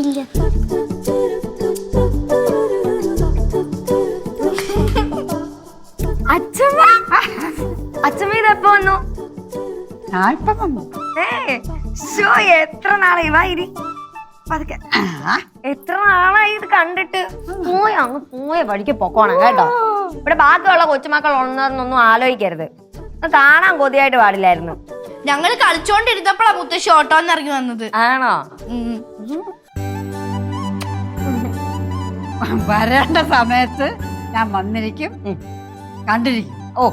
ഇല്ല. അച്ഛമ്മ അച്ഛമ്മ ഇതെപ്പോ വന്നു? ഞാൻ ഇപ്പം വന്നു. ഏ ഷോ എത്ര നാളായി? വാ ഇരി. പതുക്കെ. എത്ര നാളായി ഇത് കണ്ടിട്ട്? പോയ അങ്ങ് പോയ വഴിക്ക് പൊക്കോണം കേട്ടോ. ഇവിടെ ബാക്കിയുള്ള കൊച്ചുമക്കൾ ഉണ്ടെന്നൊന്നും ആലോചിക്കരുത്. അത് കാണാൻ കൊതിയായിട്ട് പാടില്ലായിരുന്നു. ഞങ്ങൾ കളിച്ചോണ്ടിരുന്നപ്പോഴാ മുത്തശ്ശി ഓട്ടോന്ന് ഇറങ്ങി വന്നത്. ആണോ? ഉം. വരേണ്ട സമയത്ത് ഞാൻ വന്നിരിക്കും. കണ്ടിരിക്കും. ഓ.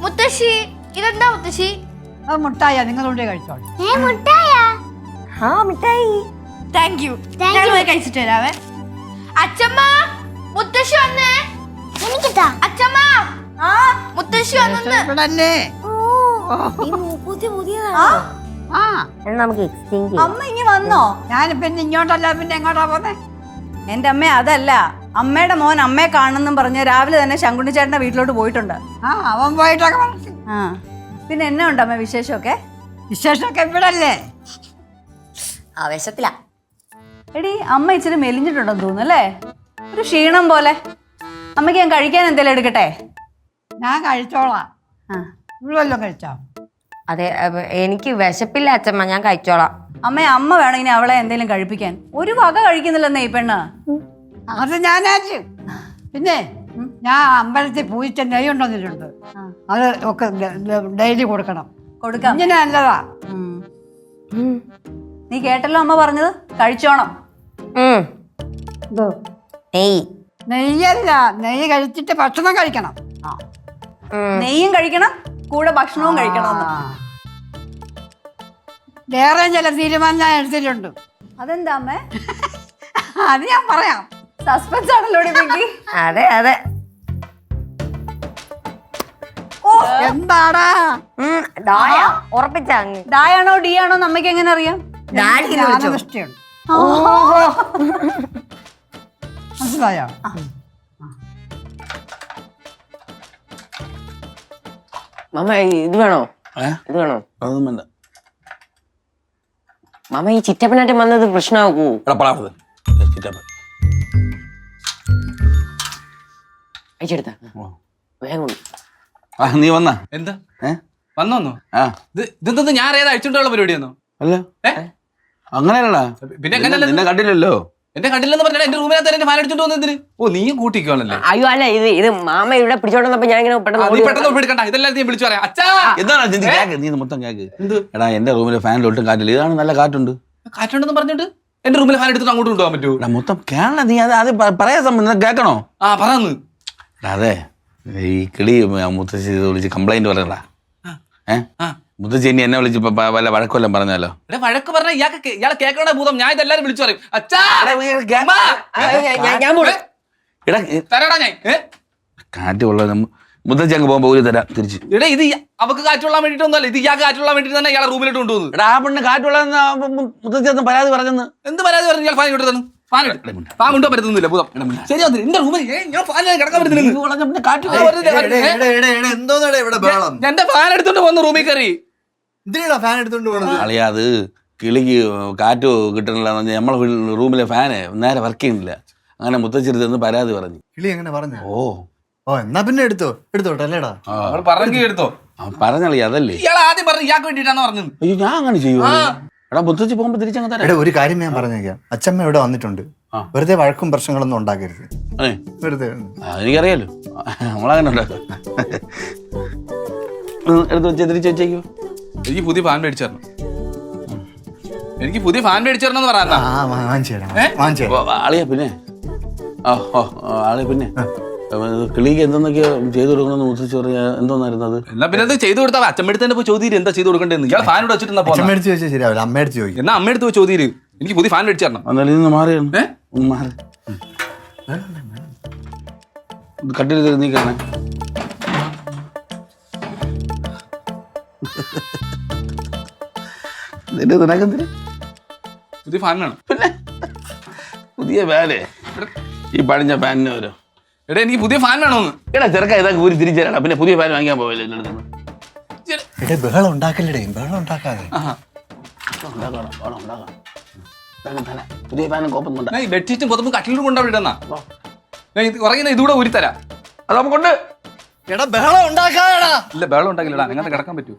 മുത്തശ്ശി ഇതെന്താ മുത്തശ്ശി? അത് മുട്ടായ. നിങ്ങളുടെ കഴിച്ചോളൂ. ആ മിഠായി. താങ്ക് യു ഞങ്ങൾ പോയി കഴിച്ചിട്ട് വരാവേ. അച്ഛമ്മ മുത്തശ്ശി വന്നേ. എനിക്കിട്ടാ അച്ഛമ്മ ആ. മുത്തശ്ശി വന്നെന്ന്. പുതിയ ആ? നമുക്ക് എക്സ്ചേഞ്ച് ചെയ്യാം. അമ്മ ഇനി വന്നോ? ഞാൻ പിന്നെ ഇങ്ങോട്ടല്ല പിന്നെ എങ്ങോട്ടാ പോന്നെ? എന്റെ അമ്മ അതല്ല. അമ്മയുടെ മോൻ അമ്മയെ കാണുന്നു പറഞ്ഞ് രാവിലെ തന്നെ ശങ്കുണ്ണി ചേട്ടന്റെ വീട്ടിലോട്ട് പോയിട്ടുണ്ട്. ആ അവൻ പോയിട്ടൊക്കെ ആ. പിന്നെ എന്നാ ഉണ്ട് അമ്മ വിശേഷമൊക്കെ? വിശേഷമൊക്കെ ഇവിടല്ലേ? ആവേശത്തിലാ. എടി അമ്മ ഇച്ചിരി മെലിഞ്ഞിട്ടുണ്ടെന്ന് തോന്നുന്നു അല്ലേ? ഒരു ക്ഷീണം പോലെ. അമ്മയ്ക്ക് ഞാൻ കഴിക്കാൻ എന്തെങ്കിലും എടുക്കട്ടെ? ഞാൻ കഴിച്ചോളാം. ആ. ഇവിടെ വല്ലതും കഴിച്ചോ? അതെ അപ്പൊ എനിക്ക് വിശപ്പില്ല അച്ഛമ്മ ഞാൻ കഴിച്ചോളാം. അമ്മ അമ്മ വേണം ഇനി അവളെ എന്തെങ്കിലും കഴിപ്പിക്കാൻ. ഒരു വക കഴിക്കുന്നില്ലെന്നേ ഈ പെണ്ണ്. അത് ഞാനാച്ചു പിന്നെ ഞാൻ അമ്പലത്തിൽ പൂജിച്ച നെയ്യ് ഉണ്ടെന്നിട്ടുണ്ട് അത് ഒക്കെ ഡെയിലി കൊടുക്കണം. കൊടുക്കാം. ഇങ്ങനെ നല്ലതാ. നീ കേട്ടല്ലോ അമ്മ പറഞ്ഞത്? കഴിച്ചോണം. നെയ് നെയ്യ്. നെയ്യല്ല നെയ്യ് കഴിച്ചിട്ട് ഭക്ഷണം കഴിക്കണം. നെയ്യും കഴിക്കണം? കൂടെ ഭക്ഷണവും കഴിക്കണമെന്ന്. വേറെ ചില തീരുമാനം ഞാൻ എടുത്തിട്ടുണ്ട്. അതെന്താ അമ്മേ? അത് ഞാൻ പറയാം. സസ്പെൻസ് ആണല്ലോ അതെ അതെ. എന്താടാ? ഉറപ്പിച്ച അങ്ങ്. ഡായാണോ ഡി ആണോ നമ്മക്ക് എങ്ങനെ അറിയാം? മനസ്സിലായോ? മാമ ഇത് വേണോ? ഇത് വേണോ? അതൊന്നും വേണ്ട. മാമ ഈ ചിറ്റപ്പനായിട്ട് വന്നത് പ്രശ്നമാക്കൂ എടാ പടാപ്പത് ചിറ്റപ്പൻ. അയച്ചെടുത്ത ഓ. വേഗം കൊണ്ട്. ആ നീ വന്നാ. എന്താ? ഏ? വന്നോന്നോ? ആ. ഇത് ഇതെന്താ ഞാൻ അറിയാതെ അഴിച്ചുകൊണ്ടുള്ള പരിപാടിയാന്നോ? അല്ല. ഏ? അങ്ങനെയല്ലടാ. പിന്നെ നിന്നെ കണ്ടില്ലല്ലോ. എന്റെ കണ്ടില്ലെന്ന് പറഞ്ഞാൽ എന്റെ റൂമിനകത്ത് എന്റെ ഫാൻ അടിച്ചോണ്ട് വന്നതിന് ഓ നീ കൂട്ടിക്കോണല്ലേ? അയ്യോ അല്ല ഇത് ഇത് മാമ ഇവിടെ പിടിച്ചോണ്ടപ്പോ ഞാൻ ഇങ്ങനെ പെട്ടെന്ന് നീ ഓടി പെട്ടെന്ന് ഒപ്പിയെടുക്കണ്ട ഇതെല്ലാം നീ വിളിച്ചു പറയാം. അച്ഛാ! എന്താണ് നീ കേക്ക് നീ ഇത് മൊത്തം കേക്ക് എന്ത്? എടാ എന്റെ റൂമിലെ ഫാനിൽ ഒട്ടും കാറ്റില്ല. ഇതാണ് നല്ല കാറ്റുണ്ട്. കാറ്റുണ്ടെന്ന് പറഞ്ഞിട്ട് എന്റെ റൂമിലെ ഫാൻ എടുത്തിട്ട് അങ്ങോട്ട് കൊണ്ടുപോകാൻ പറ്റുമോ? എടാ മൊത്തം കേരള നീ അത് അത് പ- പറയാൻ സംബന്ധം കേൾക്കണോ? ആ പറന്ന്. എടാ അതെ. ഈ കിളി മുത്തശ്ശി ഇത് വിളിച്ച് കംപ്ലൈന്റ് പറയണ്ടാ ഏഹ് ആ. മുത്തശ്ശി ഇനി എന്നെ വിളിച്ച് പ- വല്ല വഴക്കൊല്ലം പറഞ്ഞാലോ? എടാ വഴക്ക് പറഞ്ഞ ഇയാൾക്ക് ഇയാളെ കേൾക്കണ ഭൂതം. ഞാൻ ഇതെല്ലാരും വിളിച്ചു പറയും. അച്ഛാ! അമ്മ! ആ, ഞാൻ- ഞാൻ- ഞാൻ പോണു. എടാ തരാടാ ഞാൻ. ഏ? കാറ്റ് കൊള്ളാൻ മുത്തശ്ശി അങ്ങ് പോകുമ്പോ ഒരു തരാം തിരിച്ച്. എടാ ഇത് ഇയ- അവക്ക് കാറ്റുകൊള്ളാൻ വേണ്ടിട്ടൊന്നല്ല ഇത് ഇയാൾക്ക് കാറ്റുകൊള്ളാൻ വേണ്ടിട്ട് തന്നെ ഇയാളെ റൂമിലോട്ട് കൊണ്ടുപോകുന്നു എടാ ആ പെണ്ണ് കാറ്റ് മുത്തശ്ശി ഒന്ന് പരാതി പറഞ്ഞെന്ന്. എന്ത് പരാതി പറഞ്ഞു? ഇയാൾ ഫാൻ ഇങ്ങോട്ട് തന്നു. ഫാൻ ഇട്. ഫാൻ കൊണ്ടുപോകാൻ പറ്റുന്നില്ല ഭൂതം. ശരി വന്നില്ല എന്റെ റൂമിൽ ഏ, ഞാൻ ഫാൻ കിടക്കാൻ പറ്റുന്നില്ല കാറ്റ് ആ? എന്തോന്നാണ് ഇവിടെ ബഹളം? എന്റെ ഫാൻ എടുത്തോണ്ട് വന്ന് റൂമിൽ കയറി. എന്തിനാ ഫാൻ എടുത്തോണ്ട് പോണത്? അളിയാ അത് കിളിക്ക് കാറ്റ് കിട്ടണില്ല നമ്മളെ റൂമിലെ ഫാന് നേരെ വർക്ക് ചെയ്യുന്നില്ല. അങ്ങനെ മുത്തച്ചിരുത്ത് എന്ന് പരാതി പറഞ്ഞു. കിളി അങ്ങനെ പറഞ്ഞു? ഓ. ഓ എന്നാ പിന്നെ എടുത്തോ? എടുത്തോട്ടെ അല്ലേടാ? ആ, അവൾ പറഞ്ഞു എടുത്തോ? ആ, പറഞ്ഞളി അതല്ലേ? ഇയാൾ ആദ്യം പറഞ്ഞു ഇയാൾക്ക് വേണ്ടിട്ടാണ് പറഞ്ഞത്? അയ്യോ ഞാൻ അങ്ങനെ ചെയ്യൂ ആ. എടാ മുത്തച്ചി പോകുമ്പോ തിരിച്ചങ്ങ് എടാ ഒരു കാര്യം ഞാൻ പറഞ്ഞേക്കാം. അച്ഛമ്മ ഇവിടെ വന്നിട്ടുണ്ട്. വെറുതെ വഴക്കും പ്രശ്നങ്ങളൊന്നും ഉണ്ടാക്കരുത്. അതെ. വെറുതെ. എനിക്കറിയാലോ നമ്മളങ്ങനെ ഉണ്ടാക്കാം. എടുത്ത് വെച്ച് തിരിച്ചു വെച്ചേക്കോ. എനിക്ക് പുതിയ ഫാൻ മേടിച്ചു തരണം. എനിക്ക് പുതിയ ഫാൻ മേടിച്ചു തരണം എന്ന് പറയാ ആളിയാ പിന്നെ. ഓ ആളിയാ പിന്നെ. കിളിക്ക് എന്തെന്നൊക്കെയോ ചെയ്തു കൊടുക്കണമെന്ന് മുത്തശ്ശി പറയാ എന്തോന്നായിരുന്നു അത്? എന്നാ പിന്നെ അത് ചെയ്തു കൊടുത്താൽ അച്ഛൻ തന്നെ പോയി ചോദ്യം എന്താ ചെയ്തു കൊടുക്കേണ്ടത് ഇയാൾ ഫാൻ ഇവിടെ വെച്ചിട്ടുണ്ടാ അച്ഛമ്മ പോകുന്നത് ചോദിച്ചാൽ ശരിയാവില്ല അമ്മ എടുത്ത് ചോദിക്കും. എന്നാ പോയി ചോദ്യം എനിക്ക് പുതിയ ഫാൻ മേടിച്ചു തരണം. എന്നാലും ഇന്ന് മാറിയാണ് ഏ? ഒന്ന് മാറി. കട്ടിൽ നിന്റെ നിനക്കെന്തിന് പുതിയ ഫാൻ വേണം പുതിയ ഫാനേ ഈ പഴഞ്ഞ ഫാനിന് വരും എടാ എനിക്ക് പുതിയ ഫാൻ വേണമെന്ന് എടാ ചെറുക്ക ഇതൊക്കെ കൂരി തിരിച്ചു തരാടാ പിന്നെ പുതിയ ഫാൻ വാങ്ങിക്കാൻ പോവില്ല എന്റെ അടുത്ത് ചെറു- എടേ ബഹളം ഉണ്ടാക്കല്ലേ ബഹളം ഉണ്ടാക്കാതെ. പുതിയ ഫാനും കോപ്പം കൊണ്ട. ഞാൻ ഈ ബെഡ്ഷീറ്റും പുതപ്പും കട്ടിലും കൊണ്ട് അവിടെ ഇടുന്ന. ഞാൻ ഇത് ഉറങ്ങുന്ന ഇതുകൂടെ ഉരുത്തരാ അത് നമുക്ക് എടാ ബഹളം ഉണ്ടാക്കാതെടാ. ഇല്ല ബഹളം ഉണ്ടാക്കില്ലടാ. അങ്ങനത്തെ കിടക്കാൻ പറ്റൂ.